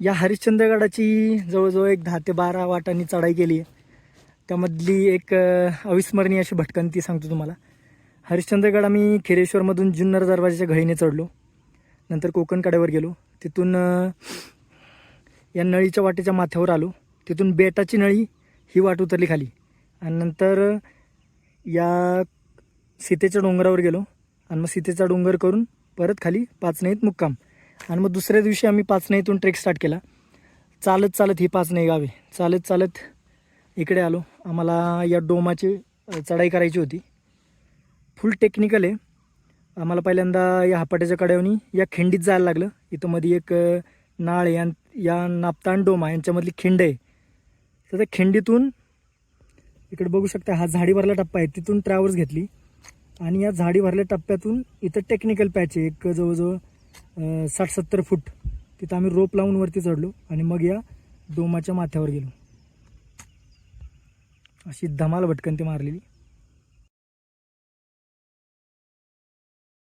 या हरिश्चंद्रगडाची जवळजवळ एक दहा ते बारा वाटांनी चढाई केली आहे. त्यामधली एक अविस्मरणीय अशी भटकंती सांगतो तुम्हाला. हरिश्चंद्रगड आम्ही खेरेश्वरमधून जुन्नर दरवाजाच्या घळीने चढलो. नंतर कोकण कड्यावर गेलो. तिथून या नळीच्या वाटेच्या माथ्यावर आलो. तिथून बेटाची नळी ही वाट उतरली खाली. आणि नंतर या सीतेच्या डोंगरावर गेलो. आणि मग सीतेचा डोंगर करून परत खाली पाचनाईत मुक्काम. आणि मग दुसऱ्या दिवशी आम्ही पाचनाईतून ट्रेक स्टार्ट केला. चालत चालत ही पाचनाई गावे. चालत चालत इकडे आलो. आम्हाला या डोमाची चढाई करायची होती. फुल टेक्निकल आहे. आम्हाला पहिल्यांदा या हापाट्याच्या कड्यावनी या खिंडीत जायला लागलं. इथं मध्ये एक नाळ यां या नापतान डोमा यांच्यामधली खिंड आहे. तर त्या खिंडीतून इकडे बघू शकता हा झाडी भरला टप्पा आहे. तिथून ट्रॅव्हल्स घेतली. आणि या झाडी भरल्या टप्प्यातून इथं टेक्निकल पॅच आहे. एक जवळजवळ साठ सत्तर फूट. तिथं आम्ही रोप लावून वरती चढलो आणि मग या डोमाच्या माथ्यावर गेलो. अशी धमाल भटकंती मारलेली.